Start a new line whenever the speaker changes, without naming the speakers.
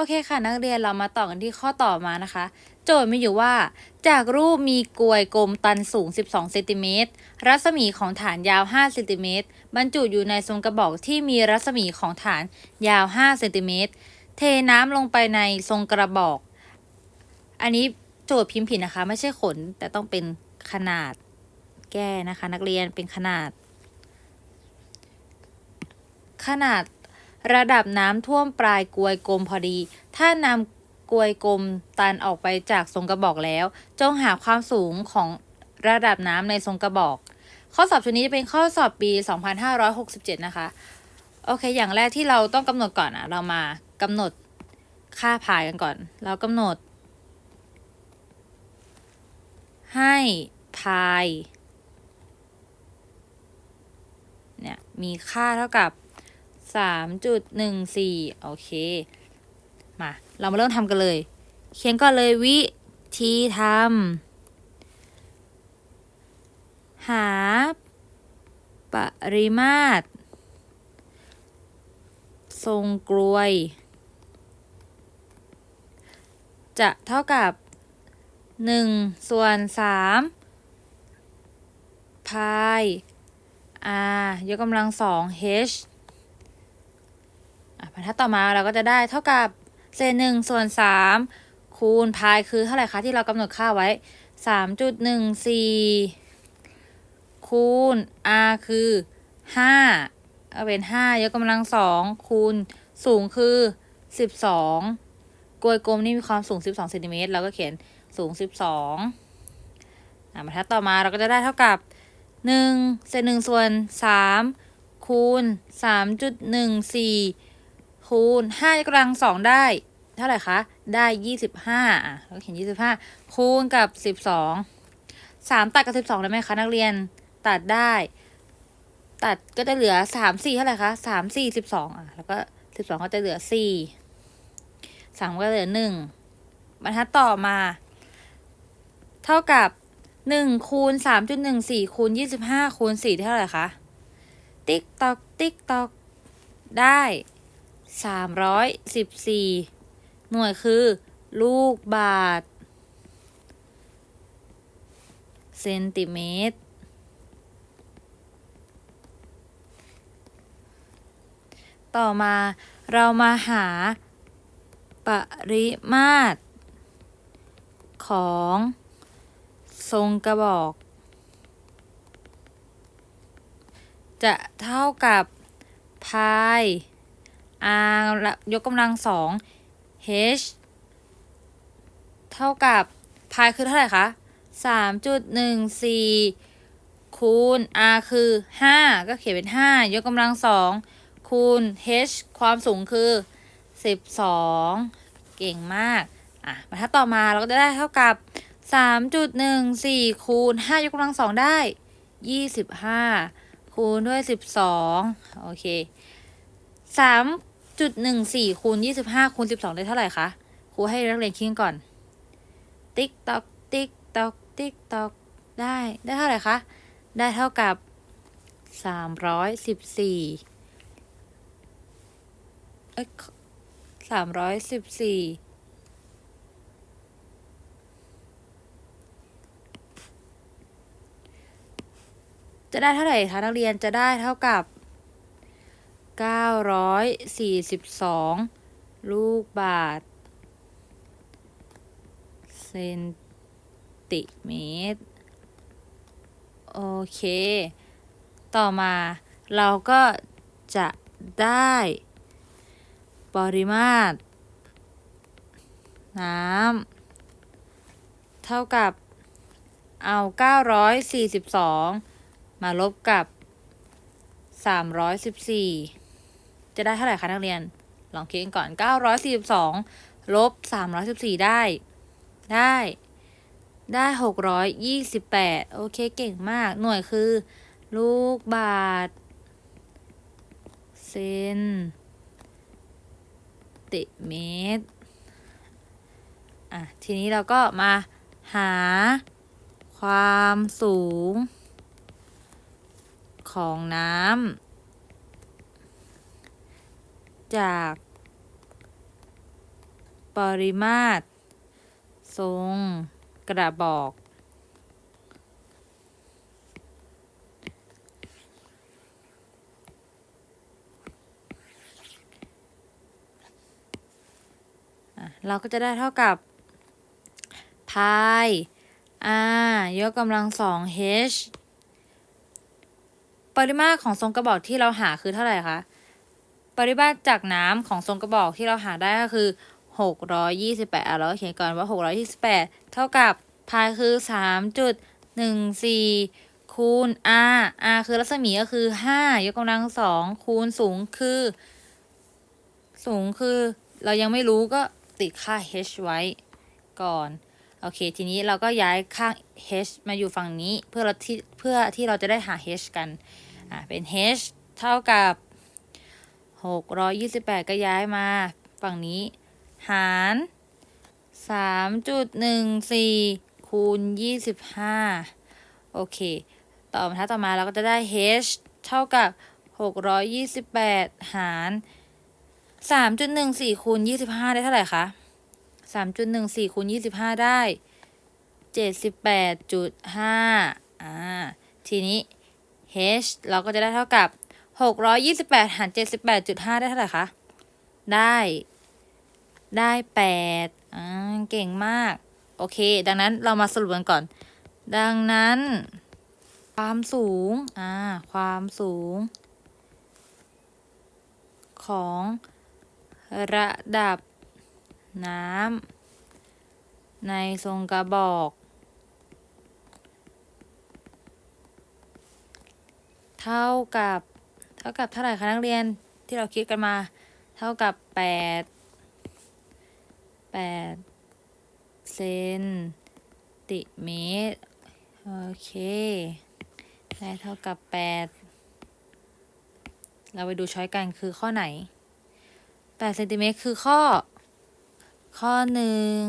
โอเคค่ะนักเรียนเรามาต่อกันที่ข้อต่อมานะคะ โจทย์มีอยู่ว่า จากรูปมีกลวยกลมตันสูง 12เซนติเมตรรัศมีของฐานยาว5เซนติเมตรบรรจุอยู่ในทรงกระบอกที่มีรัศมีของฐานยาว5เซนติเมตรเทน้ำลงไปในทรงกระบอก อันนี้โจทย์พิมพ์ผิดนะคะ ไม่ใช่ขนแต่ต้องเป็นขนาด แก้นะคะ นักเรียนเป็นขนาด ขนาด ระดับน้ำท่วมปลายกลวยกลมพอดี ถ้านำกลวยกลมตันออกไปจากทรงกระบอกแล้ว จงหาความสูงของระดับน้ำในทรงกระบอก ข้อสอบชุดนี้จะเป็นข้อสอบปี 2567 นะคะ โอเค อย่างแรกที่เราต้องกำหนดก่อนอะเรามากำหนดค่าพายกันก่อน เรากำหนด ให้พายเนี่ยมีค่าเท่ากับ สามจุดหนึ่งสี่โอเค มา เรามาเริ่มทำกันเลย เขียนก่อนเลยวิธีทำหา ปริมาตร ทรงกลวย จะเท่ากับหนึ่งส่วนสามพาย r ยกกำลังสอง h อะบ รรทัดต่อมาเราก็จะได้เท่ากับเศษหนึ่งส่วนสามคูณพายคือเท่าไหร่คะที่เรากำหนดค่าไว้สามจุดหนึ่งสี่คูณ r คือห้าเอาเป็นห้ายกกำลังสองคูณสูงคือสิบสองกลวยกลมนี่มีความสูงสิบสองเซนติเมตรเราก็เขียนสูงสิบสองบรรทัดต่อมาเราก็จะได้เท่ากับหนึ่งเศษหนึ่งส่วนสามคูณสามจุดหนึ่งสี่ คูณห้ายกกำลังสองได้ เท่าไหร่คะ ได้ยี่สิบห้าอะเราเขียนยี่สิบห้าคูณกับสิบสองสามตัดกับสิบสองได้ไหมคะนักเรียนตัดได้ ตัดก็จะเหลือสามสี่เท่าไหร่คะสามสี่สิบสองอะแล้วก็สิบสองก็จะเหลือสี่สามก็เหลือหนึ่งบรรทัดต่อมา เท่ากับหนึ่งคูณสามจุดหนึ่งสี่คูณยี่สิบห้าคูณสี่เท่าไหร่คะ ติ๊กตอก ติ๊กตอก ได้ สามร้อยสิบสี่หน่วยคือ ลูกบาทเซนติเมตร ต่อมาเรามาหาปริมาตร ของทรงกระบอก จะเท่ากับพาย r ยกกำลังสอง h เท่ากับพายคือเท่าไหร่คะสามจุดหนึ่งสี่คูณ r คือห้าก็เขียนเป็นห้ายกกำลังสองคูณ h ความสูงคือสิบสองเก่งมาก อะบรรทัดต่อมาเราก็จะได้เท่ากับสามจุดหนึ่งสี่คูณห้ายกกำลังสองได้ยี่สิบห้าคูณด้วยสิบสองโอเคสาม จุดหนึ่งสี่คูณยี่สิบห้าคูณสิบสองได้เท่าไหร่คะ ครูให้นักเรียนคิดก่อน ติ๊กตอก ติ๊กตอก ติ๊กตอก ได้ ได้เท่าไหร่คะ ได้เท่ากับสามร้อยสิบสี่เอ้ยสามร้อยสิบสี่จะได้เท่าไหร่คะนักเรียนจะได้เท่ากับ เก้าร้อยสี่สิบสองลูกบาท เซนติเมตร โอเค ต่อมาเราก็จะได้ปริมาตร น้ำเท่ากับเอา 942 มาลบกับ 314 จะได้เท่าไหร่คะนักเรียน ลองคิดกันก่อน 942 ลบ 314 ได้ ได้ ได้ 628 โอเคเก่งมาก หน่วยคือ ลูกบาทเซนติเมตร อะ ทีนี้เราก็มาหาความสูงของน้ำ จาก ปริมาตร ทรงกระบอก เราก็จะได้เท่ากับ พาย r ยกกำลังสอง h ปริมาตรของทรงกระบอกที่เราหาคือเท่าไหร่คะ ปริมาตรจากน้ำของทรงกระบอกที่เราหาได้ก็คือ 628อะเราก็เขียนก่อนว่า 628 เท่ากับพายคือ 3.14 คูณ r r คือรัศมีก็คือ 5 ยกกำลังสองคูณสูงคือ สูงคือ เรายังไม่รู้ก็ติดค่า h ไว้ก่อน โอเค ทีนี้เราก็ย้ายข้าง h มาอยู่ฝั่งนี้เพื่อเราที่เพื่อที่เราจะได้หา h กัน อะเป็น h เท่ากับ 628 ก็ย้ายมา ฝั่งนี้ หาร 3.14 คูณ 25 โอเค ต่อมาถ้าต่อมาเราก็จะได้ h เท่ากับ 628 หาร 3.14 คูณ 25 ได้เท่าไหร่คะ3.14 คูณ 25 ได้ 78.5อ่า ทีนี้ h เราก็จะได้เท่ากับ 628หาร78.5ได้เท่าไหร่คะ ได้ ได้8อ่าเก่งมาก โอเค ดังนั้นเรามาสรุปกันก่อน ดังนั้น ความสูง อ่า ความสูง ของระดับน้ำในทรงกระบอก เท่ากับ เท่ากับเท่าไหร่คะนักเรียนที่เราคิดกันมา เท่ากับแปดแปดเซนติเมตร โอเคได้เท่ากับแปดเราไปดูช้อยกันคือข้อไหนแปดเซนติเมตรคือข้อ ข้อหนึ่ง